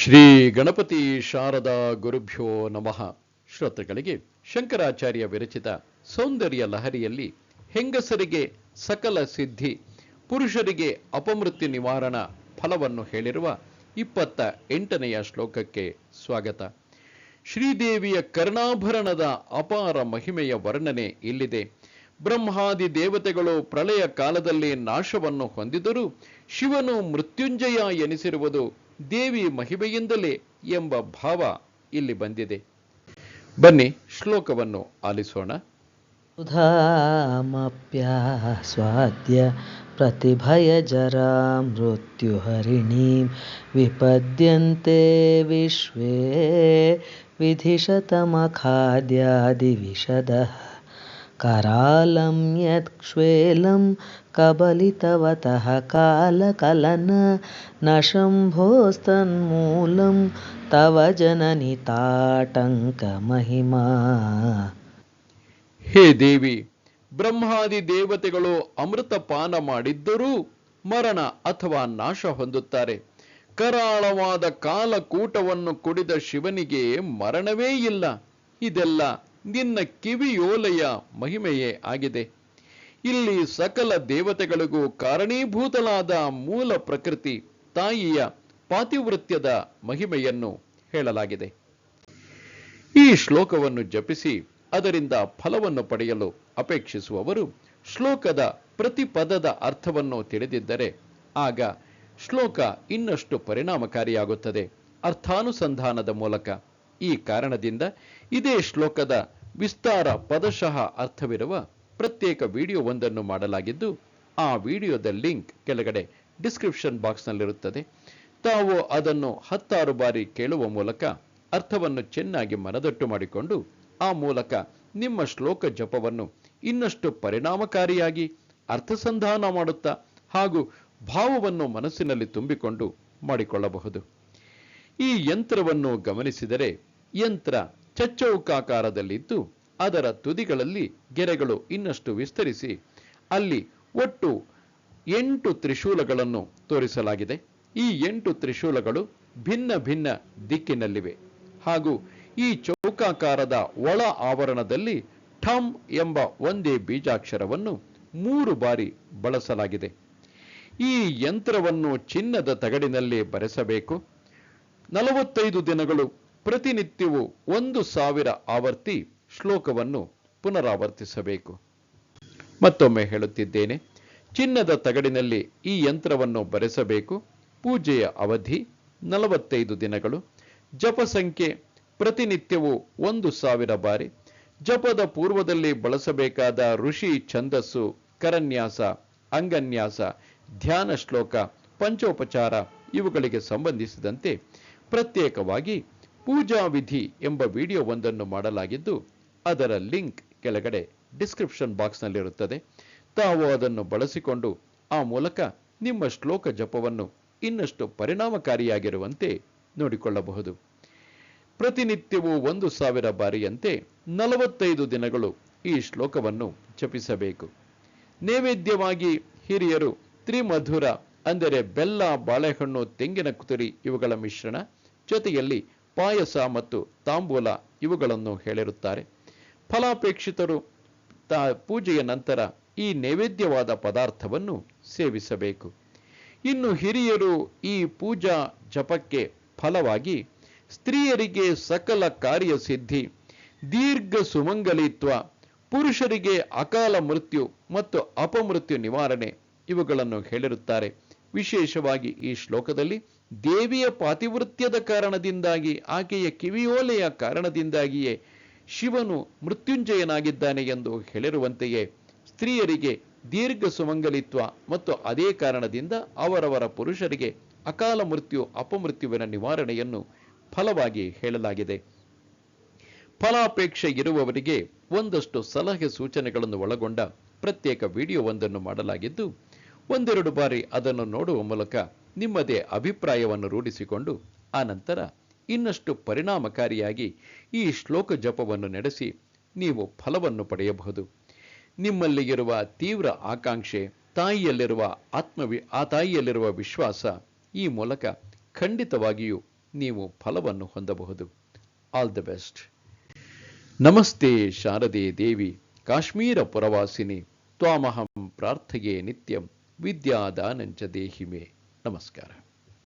ಶ್ರೀ ಗಣಪತಿ ಶಾರದಾ ಗುರುಭ್ಯೋ ನಮಃ. ಶ್ರೋತೃಗಳಿಗೆ ಶಂಕರಾಚಾರ್ಯ ವಿರಚಿತ ಸೌಂದರ್ಯ ಲಹರಿಯಲ್ಲಿ ಹೆಂಗಸರಿಗೆ ಸಕಲ ಸಿದ್ಧಿ, ಪುರುಷರಿಗೆ ಅಪಮೃತ್ಯು ನಿವಾರಣ ಫಲವನ್ನು ಹೇಳಿರುವ ಇಪ್ಪತ್ತ ಎಂಟನೆಯ ಶ್ಲೋಕಕ್ಕೆ ಸ್ವಾಗತ. ಶ್ರೀದೇವಿಯ ಕರ್ಣಾಭರಣದ ಅಪಾರ ಮಹಿಮೆಯ ವರ್ಣನೆ ಇಲ್ಲಿದೆ. ಬ್ರಹ್ಮಾದಿ ದೇವತೆಗಳು ಪ್ರಳಯ ಕಾಲದಲ್ಲಿ ನಾಶವನ್ನು ಹೊಂದಿದರೂ ಶಿವನು ಮೃತ್ಯುಂಜಯ ಎನಿಸಿರುವುದು ದೇವಿ ಮಹಿಮೆಯಿಂದಲೇ ಎಂಬ ಭಾವ ಇಲ್ಲಿ ಬಂದಿದೆ ಬನ್ನಿ ಶ್ಲೋಕವನ್ನು ಆಲಿಸೋಣ सुधामप्यास्वाद्य प्रतिभयजरा मृत्युहरिणीं विपद्यन्ते विश्वे विधिशतमखाद्यादिविशदः करालं यत्क्ष्वेलं कबलितवतः कालकलन न शम्भोस्तन्मूलं तव जननि ताटङ्कमहिमा ಹೇ ದೇವಿ ಬ್ರಹ್ಮಾದಿ ದೇವತೆಗಳು ಅಮೃತ ಪಾನ ಮಾಡಿದ್ದರೂ ಮರಣ ಅಥವಾ ನಾಶ ಹೊಂದುತ್ತಾರೆ ಕರಾಳವಾದ ಕಾಲಕೂಟವನ್ನು ಕುಡಿದ ಶಿವನಿಗೆ ಮರಣವೇ ಇಲ್ಲ ಇದೆಲ್ಲ ನಿನ್ನ ಕಿವಿಯೋಲೆಯ ಮಹಿಮೆಯೇ ಆಗಿದೆ. ಇಲ್ಲಿ ಸಕಲ ದೇವತೆಗಳಿಗೂ ಕಾರಣೀಭೂತಲಾದ ಮೂಲ ಪ್ರಕೃತಿ, ತಾಯಿಯ ಪಾತಿವೃತ್ಯದ ಮಹಿಮೆಯನ್ನು ಹೇಳಲಾಗಿದೆ. ಈ ಶ್ಲೋಕವನ್ನು ಜಪಿಸಿ ಅದರಿಂದ ಫಲವನ್ನು ಪಡೆಯಲು ಅಪೇಕ್ಷಿಸುವವರು ಶ್ಲೋಕದ ಪ್ರತಿ ಪದದ ಅರ್ಥವನ್ನು ತಿಳಿದಿದ್ದರೆ ಆಗ ಶ್ಲೋಕ ಇನ್ನಷ್ಟು ಪರಿಣಾಮಕಾರಿಯಾಗುತ್ತದೆ. ಅರ್ಥಾನುಸಂಧಾನದ ಮೂಲಕ ಈ ಕಾರಣದಿಂದ ಇದೇ ಶ್ಲೋಕದ ವಿಸ್ತಾರ ಪದಶಃ ಅರ್ಥವಿರುವ ಪ್ರತ್ಯೇಕ ವಿಡಿಯೋವೊಂದನ್ನು ಮಾಡಲಾಗಿದ್ದು, ಆ ವಿಡಿಯೋದ ಲಿಂಕ್ ಕೆಳಗಡೆ ಡಿಸ್ಕ್ರಿಪ್ಷನ್ ಬಾಕ್ಸ್ನಲ್ಲಿರುತ್ತದೆ. ತಾವು ಅದನ್ನು ಹತ್ತಾರು ಬಾರಿ ಕೇಳುವ ಮೂಲಕ ಅರ್ಥವನ್ನು ಚೆನ್ನಾಗಿ ಮನದಟ್ಟು ಮಾಡಿಕೊಂಡು, ಆ ಮೂಲಕ ನಿಮ್ಮ ಶ್ಲೋಕ ಜಪವನ್ನು ಇನ್ನಷ್ಟು ಪರಿಣಾಮಕಾರಿಯಾಗಿ ಅರ್ಥಸಂಧಾನ ಮಾಡುತ್ತಾ ಹಾಗೂ ಭಾವವನ್ನು ಮನಸ್ಸಿನಲ್ಲಿ ತುಂಬಿಕೊಂಡು ಮಾಡಿಕೊಳ್ಳಬಹುದು. ಈ ಯಂತ್ರವನ್ನು ಗಮನಿಸಿದರೆ ಯಂತ್ರ ಚಚ್ಚೌಕಾಕಾರದಲ್ಲಿದ್ದು ಅದರ ತುದಿಗಳಲ್ಲಿ ಗೆರೆಗಳು ಇನ್ನಷ್ಟು ವಿಸ್ತರಿಸಿ ಅಲ್ಲಿ ಒಟ್ಟು ಎಂಟು ತ್ರಿಶೂಲಗಳನ್ನು ತೋರಿಸಲಾಗಿದೆ. ಈ ಎಂಟು ತ್ರಿಶೂಲಗಳು ಭಿನ್ನ ಭಿನ್ನ ದಿಕ್ಕಿನಲ್ಲಿವೆ. ಹಾಗೂ ಈ ಚೌಕಾಕಾರದ ಒಳ ಆವರಣದಲ್ಲಿ ಠಮ್ ಎಂಬ ಒಂದೇ ಬೀಜಾಕ್ಷರವನ್ನು ಮೂರು ಬಾರಿ ಬಳಸಲಾಗಿದೆ. ಈ ಯಂತ್ರವನ್ನು ಚಿನ್ನದ ತಗಡಿನಲ್ಲಿ ಬರೆಸಬೇಕು. ನಲವತ್ತೈದು ದಿನಗಳು ಪ್ರತಿನಿತ್ಯವೂ ಒಂದು ಸಾವಿರ ಆವರ್ತಿ ಶ್ಲೋಕವನ್ನು ಪುನರಾವರ್ತಿಸಬೇಕು. ಮತ್ತೊಮ್ಮೆ ಹೇಳುತ್ತಿದ್ದೇನೆ, ಚಿನ್ನದ ತಗಡಿನಲ್ಲಿ ಈ ಯಂತ್ರವನ್ನು ಬರೆಸಬೇಕು. ಪೂಜೆಯ ಅವಧಿ ನಲವತ್ತೈದು ದಿನಗಳು. ಜಪ ಸಂಖ್ಯೆ ಪ್ರತಿನಿತ್ಯವೂ ಒಂದು ಸಾವಿರ ಬಾರಿ. ಜಪದ ಪೂರ್ವದಲ್ಲಿ ಬಳಸಬೇಕಾದ ಋಷಿ ಛಂದಸ್ಸು, ಕರನ್ಯಾಸ, ಅಂಗನ್ಯಾಸ, ಧ್ಯಾನ ಶ್ಲೋಕ, ಪಂಚೋಪಚಾರ ಇವುಗಳಿಗೆ ಸಂಬಂಧಿಸಿದಂತೆ ಪ್ರತ್ಯೇಕವಾಗಿ ಪೂಜಾ ವಿಧಿ ಎಂಬ ವಿಡಿಯೋ ಒಂದನ್ನು ಮಾಡಲಾಗಿದ್ದು, ಅದರ ಲಿಂಕ್ ಕೆಳಗಡೆ ಡಿಸ್ಕ್ರಿಪ್ಷನ್ ಬಾಕ್ಸ್ನಲ್ಲಿರುತ್ತದೆ. ತಾವು ಅದನ್ನು ಬಳಸಿಕೊಂಡು ಆ ಮೂಲಕ ನಿಮ್ಮ ಶ್ಲೋಕ ಜಪವನ್ನು ಇನ್ನಷ್ಟು ಪರಿಣಾಮಕಾರಿಯಾಗಿರುವಂತೆ ನೋಡಿಕೊಳ್ಳಬಹುದು. ಪ್ರತಿನಿತ್ಯವೂ ಒಂದು ಸಾವಿರ ಬಾರಿಯಂತೆ ನಲವತ್ತೈದು ದಿನಗಳು ಈ ಶ್ಲೋಕವನ್ನು ಜಪಿಸಬೇಕು. ನೈವೇದ್ಯವಾಗಿ ಹಿರಿಯರು ತ್ರಿಮಧುರ, ಅಂದರೆ ಬೆಲ್ಲ, ಬಾಳೆಹಣ್ಣು, ತೆಂಗಿನ ಕುತುರಿ ಇವುಗಳ ಮಿಶ್ರಣ ಜೊತೆಯಲ್ಲಿ ಪಾಯಸ ಮತ್ತು ತಾಂಬೂಲ ಇವುಗಳನ್ನು ಹೇಳಿರುತ್ತಾರೆ. ಫಲಾಪೇಕ್ಷಿತರು ತಾ ಪೂಜೆಯ ನಂತರ ಈ ನೈವೇದ್ಯವಾದ ಪದಾರ್ಥವನ್ನು ಸೇವಿಸಬೇಕು. ಇನ್ನು ಹಿರಿಯರು ಈ ಪೂಜಾ ಜಪಕ್ಕೆ ಫಲವಾಗಿ ಸ್ತ್ರೀಯರಿಗೆ ಸಕಲ ಕಾರ್ಯಸಿದ್ಧಿ ದೀರ್ಘ ಸುಮಂಗಲಿತ್ವ, ಪುರುಷರಿಗೆ ಅಕಾಲ ಮೃತ್ಯು ಮತ್ತು ಅಪಮೃತ್ಯು ನಿವಾರಣೆ ಇವುಗಳನ್ನು ಹೇಳಿರುತ್ತಾರೆ. ವಿಶೇಷವಾಗಿ ಈ ಶ್ಲೋಕದಲ್ಲಿ ದೇವಿಯ ಪಾತಿವೃತ್ಯದ ಕಾರಣದಿಂದಾಗಿ ಆಕೆಯ ಕಿವಿಯೋಲೆಯ ಕಾರಣದಿಂದಾಗಿಯೇ ಶಿವನು ಮೃತ್ಯುಂಜಯನಾಗಿದ್ದಾನೆ ಎಂದು ಹೇಳಿರುವಂತೆಯೇ ಸ್ತ್ರೀಯರಿಗೆ ದೀರ್ಘ ಸುಮಂಗಲಿತ್ವ ಮತ್ತು ಅದೇ ಕಾರಣದಿಂದ ಅವರವರ ಪುರುಷರಿಗೆ ಅಕಾಲ ಮೃತ್ಯು, ಅಪಮೃತ್ಯುವಿನ ನಿವಾರಣೆಯನ್ನು ಫಲವಾಗಿ ಹೇಳಲಾಗಿದೆ. ಫಲಾಪೇಕ್ಷೆ ಇರುವವರಿಗೆ ಒಂದಷ್ಟು ಸಲಹೆ ಸೂಚನೆಗಳನ್ನು ಒಳಗೊಂಡ ಪ್ರತ್ಯೇಕ ವಿಡಿಯೋವೊಂದನ್ನು ಮಾಡಲಾಗಿದ್ದು, ಒಂದೆರಡು ಬಾರಿ ಅದನ್ನು ನೋಡುವ ಮೂಲಕ ನಿಮ್ಮದೇ ಅಭಿಪ್ರಾಯವನ್ನು ರೂಢಿಸಿಕೊಂಡು ಆನಂತರ ಇನ್ನಷ್ಟು ಪರಿಣಾಮಕಾರಿಯಾಗಿ ಈ ಶ್ಲೋಕ ಜಪವನ್ನು ನಡೆಸಿ ನೀವು ಫಲವನ್ನು ಪಡೆಯಬಹುದು. ನಿಮ್ಮಲ್ಲಿ ಇರುವ ತೀವ್ರ ಆಕಾಂಕ್ಷೆ, ತಾಯಿಯಲ್ಲಿರುವ ಆತ್ಮವಿ, ಆ ತಾಯಿಯಲ್ಲಿರುವ ವಿಶ್ವಾಸ ಈ ಮೂಲಕ ಖಂಡಿತವಾಗಿಯೂ ನೀವು ಫಲವನ್ನು ಹೊಂದಬಹುದು. All the best. ನಮಸ್ತೆ ಶಾರದೆ ದೇವಿ, ಕಾಶ್ಮೀರ ಪುರವಾಸಿನಿ, ತ್ವಾಮಹಂ ಪ್ರಾರ್ಥಯೇ ನಿತ್ಯಂ ವಿದ್ಯಾದಾನಂಚ ದೇಹಿ नमस्कार।